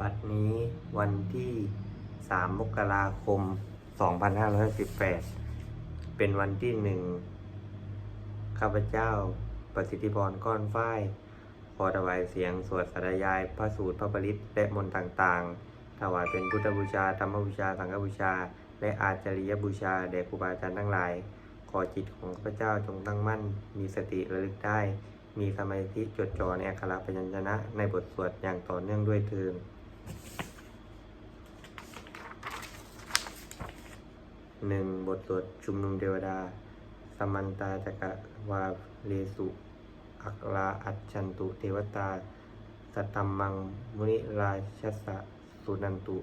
บัดนี้วันที่ 3 มกราคม 2518 เป็นวันที่หนึ่งข้าพเจ้าประสิทธิพรก้อนฝ้ายขอถวายเสียงสวดสายาย พระสูตรพระปริตและมนต์ต่างๆ ถวายเป็นพุทธบูชา ธรรมบูชา สังฆบูชา และอาจาริยบูชาแด่ครูบาอาจารย์ทั้งหลาย ขอจิตของข้าพเจ้าจงตั้งมั่น มีสติระลึกได้ มีสมาธิจดจ่อในอักขระพยัญชนะในบทสวดอย่างต่อเนื่องด้วยเทิน หนึ่งบทสวดชุมนุมเทวดา สมันตาจักรวาเลสุอักลาอัจฉันตุเทวตา สตัมมังมุนิราชสะสุนันตุ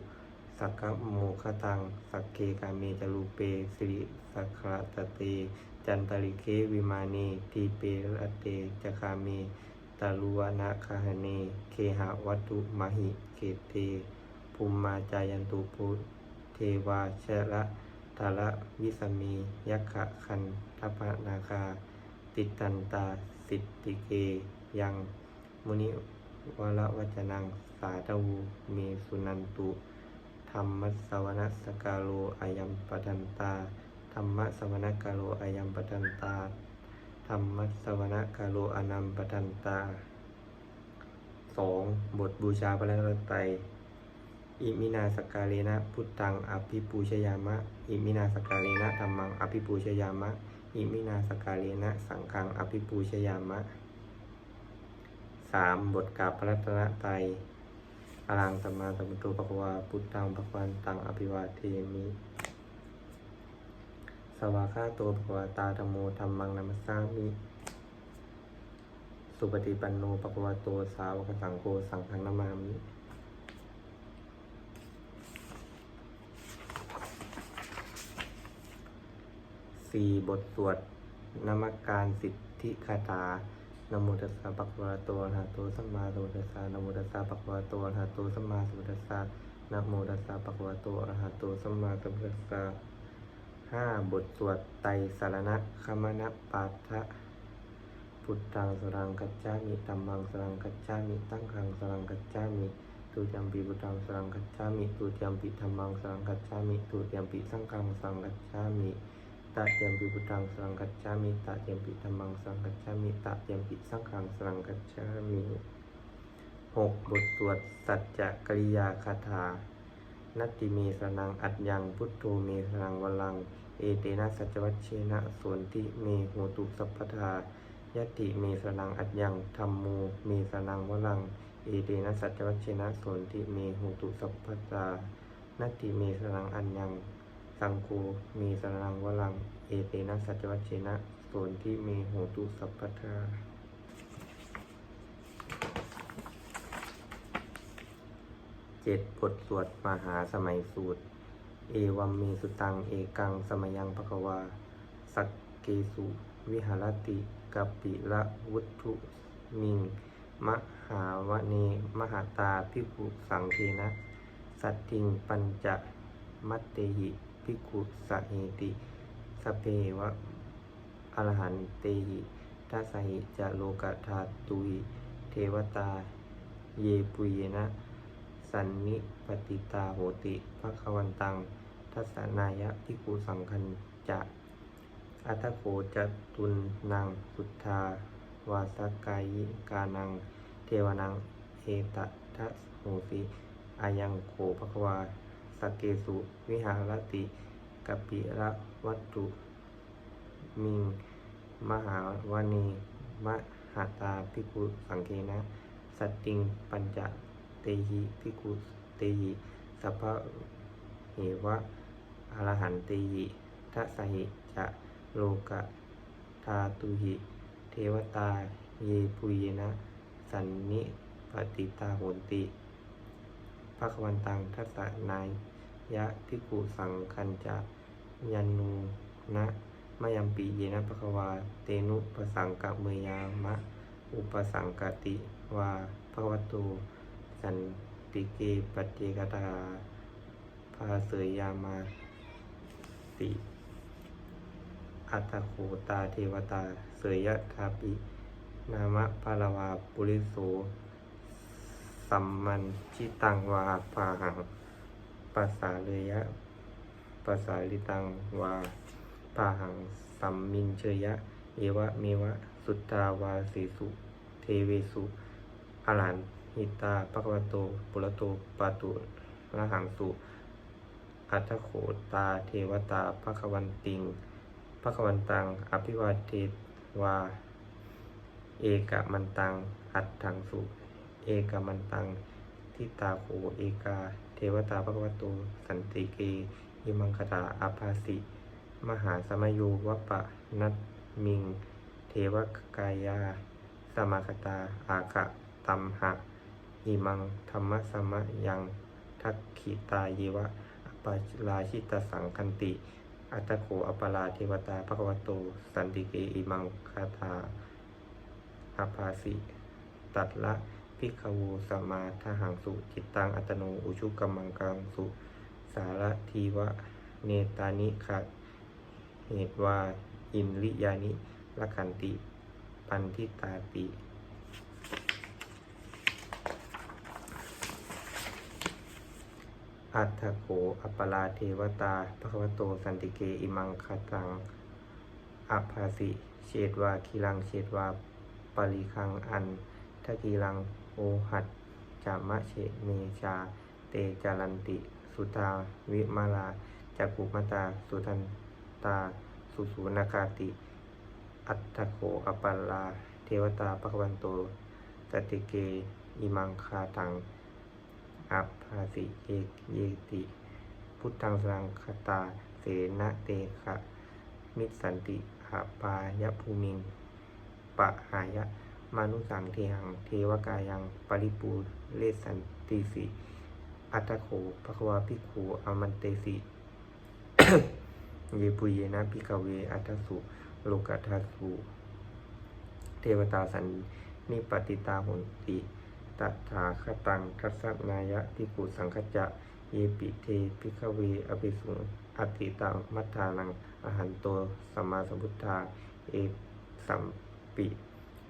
สักโมคตัง สักเคกาเมจรูเปสิริสักขะตเต จันตริเควิมานีทีเปรตเตจคาเมตาลุวนาคาหเนเคหะวัตถุมหิเกเตภูมิมาจายันตุพุเทวาชระ ทาระวิสมียักขะคันทัพนาคา ติตันตาสิทติเกยัง มุนิวรวัจนังสาธวูเมสุนันตุธรรมสวนสกาโลอายัมปทันตาธรรมสวนกาโลอายัมปทันตาธรรมสวนกาโลอนัมปทันตาสองบทบูชาพระรัตนตรัย อิมินาสกาเลนะพุทธังอภิปูชยามะ อิมินาสกาเลนะธรรมังอภิปูชยามะ อิมินาสกาเลนะสังฆังอภิปูชยามะสามบทกาบพระรัตนตรัยอรังสัมมาสัมพุทโธภควาพุทธังภควันตังอภิวาเทมิ สวากขาโตภควตาธรรมโมธรรมังนัมสามิ สุปฏิปันโนภควโตสาวกสังโฆสังฆนามามิ สี่บทสวดนมักการสิทธิคาถานโมตัสสะปะคะวะโตอะรหะโตสัมมาสัมพุทธัสสะนโมตัสสะปะคะวะโตอะรหะโตสัมมาสัมพุทธัสสะนโมตัสสะปะคะวะโตอะรหะโตสัมมาสัมพุทธัสสะห้าบทสวดไตรสารณะคมนะปาทะพุทธังสรังกัจจามิธัมมังสรังกัจจามิตั้งขังสรังกัจจามิตุติยมปีพุทธังสรังกัจจามิตุติยมปีธัมมังสรังกัจจามิตุติยมปีสังฆังสรังกัจจามิ ตาเตียมปิพุทธังสังกัจจามิตาเตียมปิธรรมังสังกัจจามิตาเตียมปิสังฆังสังกัจจามิหกบทสวดสัจจะกริยาคาถานัตติเมสนังอัจยังพุทโธเมสนังวลัง เอเตนะสัจวัชเชนะสวนติเมโหตุสัพพทายตติเมสนังอัจยังธรรมโมเมสนังวลัง เอเตนะสัจวัชเชนะสวนติเมโหตุสัพพทานัตติเมสนังอัจยัง สังโฆมีสรังวลัง เอเตนะสัจวัชเชนะโสนที่มีโหตุสัพพทาเจ็ดบทสวดมหาสมัยสูตร เอวัมเมสุตัง เอกัง สมยังภควา สักเกสุ วิหารติกัปปิละวุฒุมิง มหาวเน มหาตาพิภูสังเทนะ สัตติง ปัญจมัตเตหิ ภิกขุสะเหติสเพวะอรหันเตหิทัสหิจะโลกธาตุหิเทวตา เยปุยนะ สันนิปติตาโหติภะควันตัง ทัสนายะภิกขุสังคันจะอัตโขจะตุนนางสุทธาวาสกายิกานัง เทวนังเอตทัสโหสิอายังโขภควา เกสุ วิหารติกปิระวัตถุมิง มหาวเนมหาตาภิกุสังเคนะ สัตติงปัญจเตหิภิกุเตหิสัพพะเหวะอรหันเตหิทัสหิจะโลกะทาตุหิ เทวตาเยปุยนะ สันนิปติตาโหนติภควันตังทัสนาย ยะพิกุสังคันจะยันนูนะมายัมปีเยนะภควาเตนุปสังกะเมยามะ อุปสังกติวาภวโตสันติเกปเจกตาภาเสยยามาติอัตโคตาเทวตาเสยยะทาปินามะพาลวาปุริโสสสัมมันชิตังวาปาหัง ปัสสาเลยะปัสสาลิตังวาปาหังสัมมินเชยะ เอวะเมวะ สุตตาวาสีสุ เทเวสุอรันหิตาปะกวโต ปุระโตปาตุละหังสุ อัตโขตาเทวตาภควันติงภควันตัง อภิวาเทวา เอกมันตัง อัตถังสุ เอกมันตัง ทิตาโขเอกา วตาภควโตสันติเกยิมังคตาอาภาสิ มหาสมโยวัปปะนัตมิง เทวกายา สมาคตา อาคะตัมหะอิมังธรรมสมะยังทักขิตาเยวะอปาราชิตสังคันติ อัตโขอปาราเทวตาภควโตสันติเกอิมังคาตาอาภาสิ ตัดละ พิกขวูสมมาทหังสุจิตตังอัตโนอุชุกัมมังกังสุ สารทีวะเนตานิขะเหตุว่าอินลิยานิละคันติ ปันทิตาติอัตถโขอปปลาเทวตาภควโตสันติเกอิมังคตังอัภาสิเชตวาคีรังเชตวาปริคังอันทกีรัง โอหัดจามะเชเมชา เตจารันติ สุตาวิมาลาจักุมตา สุทันตา สุสูนาคาติ อัตถโขอปปลา เทวตาภควันโตสติเก อิมังคาตัง อัปภาสิเอกเยติ พุทธังสังคตา เสนะเตขะ มิสันติอาปายภูมิงปะหายะ มานุสังเทหัง เทวกายัง ปริปูเลสันติสิอัตโขภควาภิขุอมันเตสิเยปุเยนะพิกเว อัตสุ โลกัตสุ เทวตาสันนิปติตาหุนติตถาคตังคัสสนายะพิกุสังคจะ เยปิเทพิกเว อภิสุงอติตังมัทธานัง อหันโตสัมมาสัมพุทธา เอสัมปิ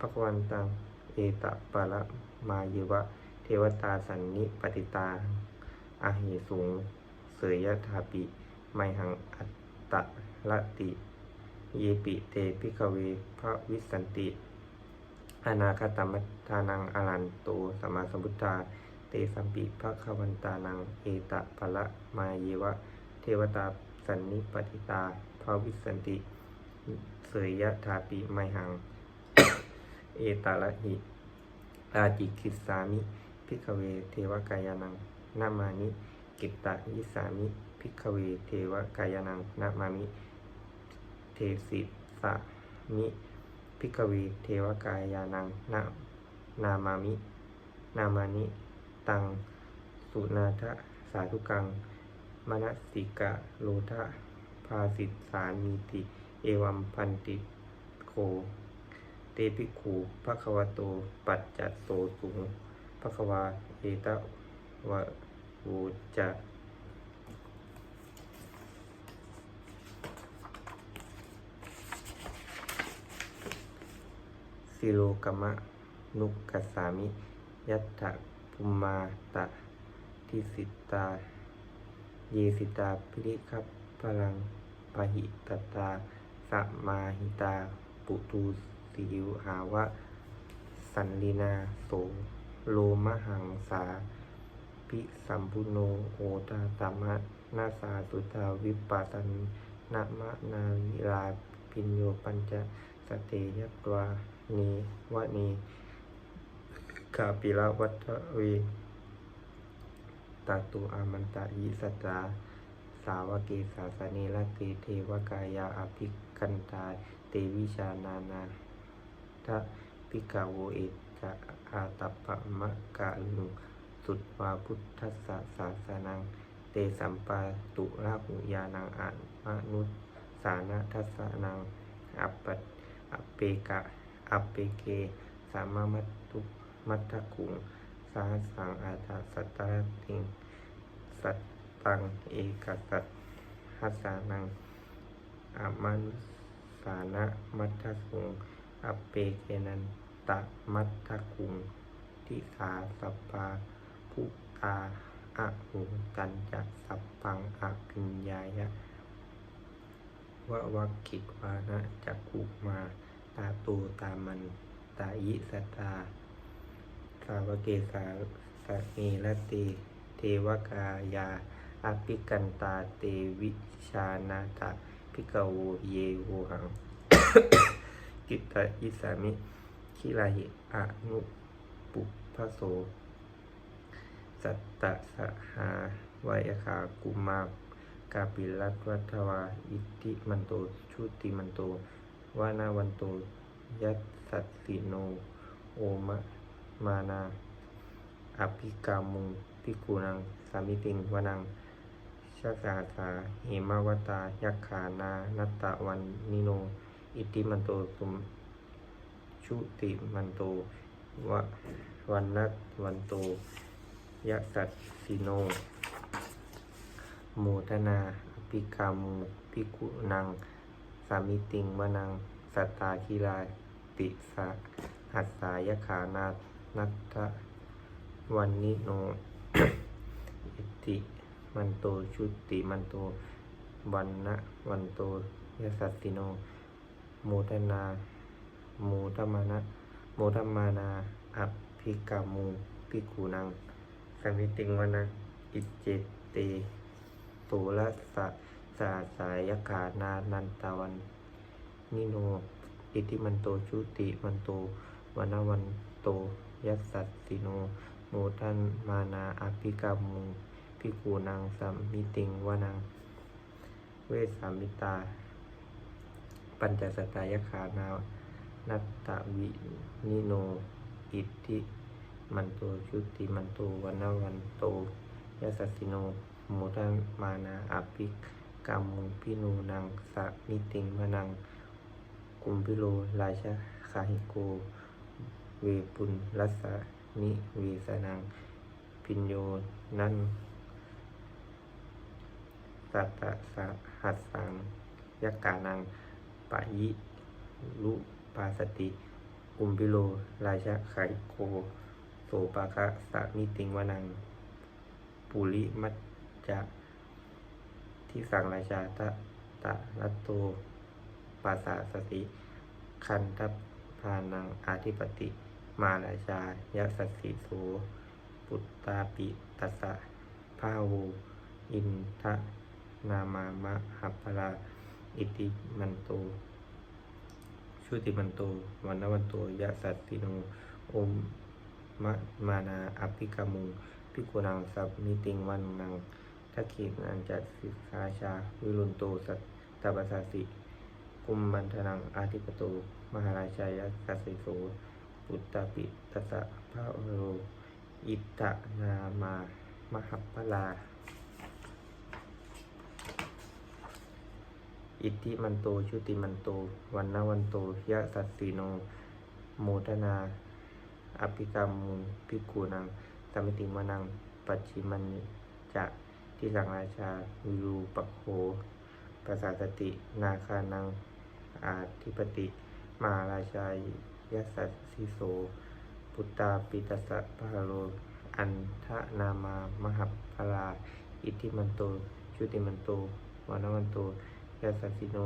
ภควันตังเอตปะละมาเยวะ เทวตาสันนิปติตาอาเหสุงเสยยถาปิ ไมหังอัตตะละติ เยปิเตพิกเวพระวิสันติ อนาคตมัทานังอรันโตสมมาสมุทธา เตสัมปิภควันตานัง เอตปะละมาเยวะ เทวตาสันนิปติตาภาวิสันติ เสยยะถาปิไมหัง เอตาละหิอาจิคิสามิพิกเวเทวกายานังนามานิกิตตะยิสามิพิกเวเทวกายานังนามามิเทสิสามิพิกเวเทวกายานังนานามามิ นามานิ ตัง สุนาทะสาธุกังมนสิกะโลทะภาสิตสามีติ เอวัมพันติโค เตปิขูภควโต ปัจจัตโตสุงภควาเอตวะโวจะสิโลกมะนุกัสสามิ ยัตถะภุมาตะทิสิตา เยสิตาพิริคับพลังปะหิตตาสมาหิตา ปุตูส วหาวะ สันลีนาโสโลมหังสา พิสัมพุโนโอตาตามะนาสาสุตาวิปัสสนนามะนาวิลาปิญโยปัญจสเตยัตวานีวะนีกาปิละวัตเวตาตุอามันตะยิสตาสาวเกสาสเนลเตเทวกายาอภิกันตาเตวิชานานา ทะพิกาโวเอจะอาตัปปะมะกะลุสุตวาพุทธัสสะสาสนัง เตสัมปาตุราหุยานังอามนุสสานะทัสนัง อัปปะอัปเปกะ อัปเปเก สามามัตตุมัตตะคุงสาสังอาตาสัตตาติง สัตตัง เอกสัตหัสานังอามันุสานะมัทธสุง อัปเปเกนันตะมัทธคุงทิสาสัปปาพุตาอะหูกันจะสัพพังอะพิญญายะวะวักขิดวานะจักขุมาตาตูตามันตายิสตา สาวเกสาสเนรติเทวกายาอภิกันตาเตวิชานาตะพิกโวเยโวหัง กิตตอิสามิคิลาหิอนุปุพโส สัตตะสหาวายขากุมากาปิรัตวัทวาอิติมันโตชุติมันโตวานาวันโต ยัสสัตสิโน โอมะมานา อภิกามุงพิกุนัง สามิติงวนังชาสาสาเหมาวตายักขานานัตตะวันนิโน อิติมันโตสุมชุติมันโตวะวันนัตวันโตยะสัตสิโนโมทนาอภิกามุพิกุนัง สามิติงวนังสัตตาคิลาติสะหัสสายขานานัตวันนิโนอิติมันโตชุติมันโตวันนะวันโตยสัสสิโน โมทนา โมทมานะ โมทมานาอภิกามูพิกูนังสมิติงวนะอิเจเตตุละสะสาสายขานานันตาวัน นิโน อิติมันโตชุติมันโตวนวันโตยัสสัตติโนโมทันมานาอภิกามุงพิกูนังสัมมิติงวนัง เวสามิตา ปัญจสตายขานานัตตวินิโน อิติมันโตชุติมันโตวันนวันโตยัสสัตติโนโมทัมานาอภิกามุพินูนังสัมมิติงวนังกุมพิโลราชาคาหิโก เวปุลรัสนิเวสนัง พิญโยนันสัตตะสหัสสังยักกานัง ปะยิลุปาสติกุมพิโล ราชาคาหิโกโสปะคะสะมิติงวนัง ปุริมัจจะที่สังราชาตะตะรัตโตปาสาสติ คันทัพานังอาธิปติ มาราชายะสัสสิโสปุตตาปิตัสสะพาโวอินทะนามามะหัปปลา อิติมันโตชุติมันโตวันนวันโตยะสัตติโนโอมมะมานาอภิกามุงพิกุนังสัพมิติงวันนังทักขินันจัดสิกาชา วิรุณโตสัตตปัสสาสิกุมมันทนังอาทิปโต มหาราชายะกัสสิโสปุตตาปิตสะพระโรอิตะนามามหัปปลา อิติมันโตชุติมันโตวันนวันโตยะสัตติโนโมทนาอภิกรรมมุพิกูนังสมิติมนัง ปัจฉิมันจะที่สังราชาวิรูปโคปราสาสติ นาคานัง อาธิปติ มาราชายยสัสสิโส ปุตตาปิตัสสะพะโล อันทะนามามหัปปลา อิทิมันโต ชุติมันโตวานวันโต ยสัสสิโน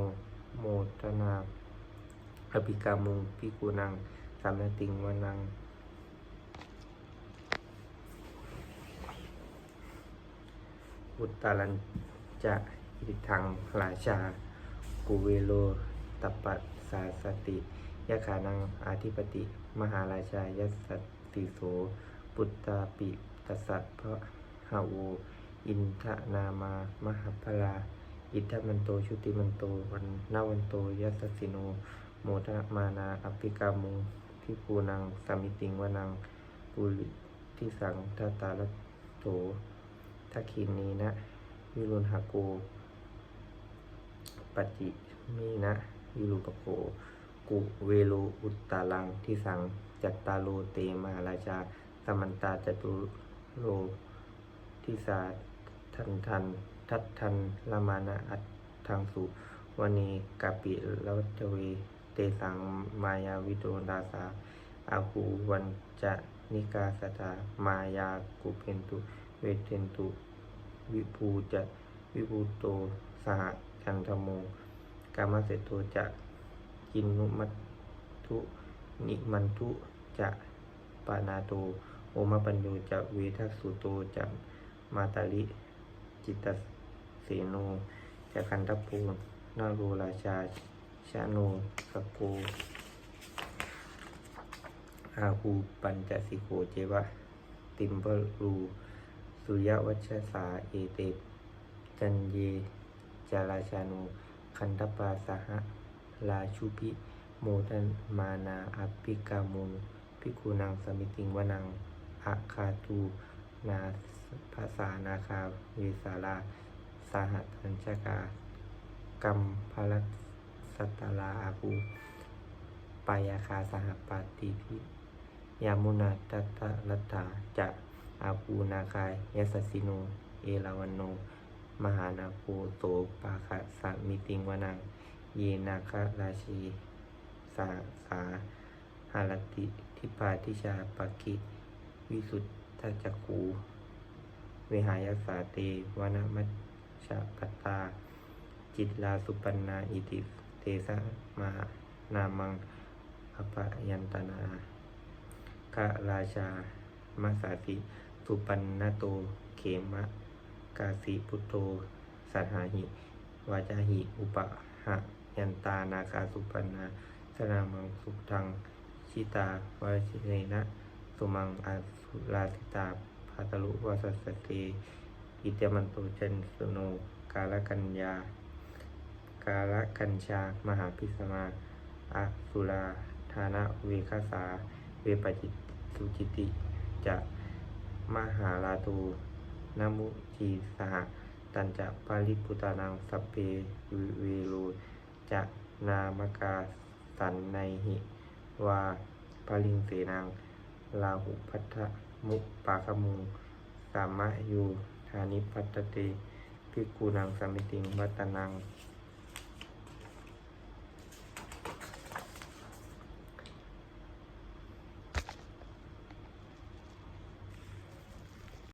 โมทนาอภิกามุงพิกูนัง สามนติงวานังอุตตารันจะอิทังราชา กุเวโลตปัสสาสติยะขานังอาธิปติ มหาราชายสัตติโส ปุตตาปิตัสสะพระหาวอินทนามามหาพลา อิทธมันโตชุติมันโตวันนาวันโตยัสสิโน โมทมานาอภิกามุงพิภูนังสามิติงวนังปุริที่สังทาตาลโตทักขินีนะ วิรุณหาโกปจิมีนะวิรูปโกกุเวโลอุตตาลังที่สังจัตตาโลเตมหาราชาสมันตาจตุโลทิสาทันทัน ทัตทันละมานะอัตทางสุวณีกาปิลวัจเว เตสังมายาวิโดดาสาอาหูวันจะนิกาสตามายากุเพนตุเวเทนตุ วิภูจะวิภูโตสหจันทโมกามเสโตจะกินนุมัตทุนิมันทุจะปานาโตโอมาปัญโยจะเวทัสุโตจะมาตาลิจิตตเสโนจะคันทปูนาโรราชาชาโนสกโกอาหูปัญจสิโกเจวะ ติมเบรูสุยวัชสาเอเตจันเยจาราชานุคันทปาสหะลาชุพิโมทันมานาอภิกามุพิกุนังสมิติงวนังอาคาตูนาภาษานาคาเวสาลา สหทัญชกา กัมพลัสสตตลาอาภูปายาคาสหปาติพิยามุนาตัตะรัตถาจะอาภูนาคายยสสิโน เอราวันโน มหานาโคโตปาคะสามิติงวนัง เยนาคราชีสาสาหารติทิปาทิชาปกิวิสุทธจักขูเวหายสาเตวนามัช ชะปตา จิตลาสุปันนาอิติเตสะมานามังอปยันตนากะราชามาสาติสุปันนโตเขมะกาสีพุทโธสัทหาหิวาจาหิอุปะหะยันตานาคาสุปันนาสนามังสุทังชิตาวาชิเนนะสุมังอาสุราสิตาภาตลุวาสัสสเต อิตมันโตจันสุโนกาลกัญญากาลกัญชา มหาพิสมาอะสุราธานะเวคาสา เวปจิตสุจิติ จะมหาลาตูนมุจีสหตันจะปาริปุตานังสเปวิเวโรจะนามกาสันในหิ วาปาลิงเสนังลาหุพัทธมุปปาคมุงสามะยู ธานิพัตเตภิกขุนังสมิติงวัตนัง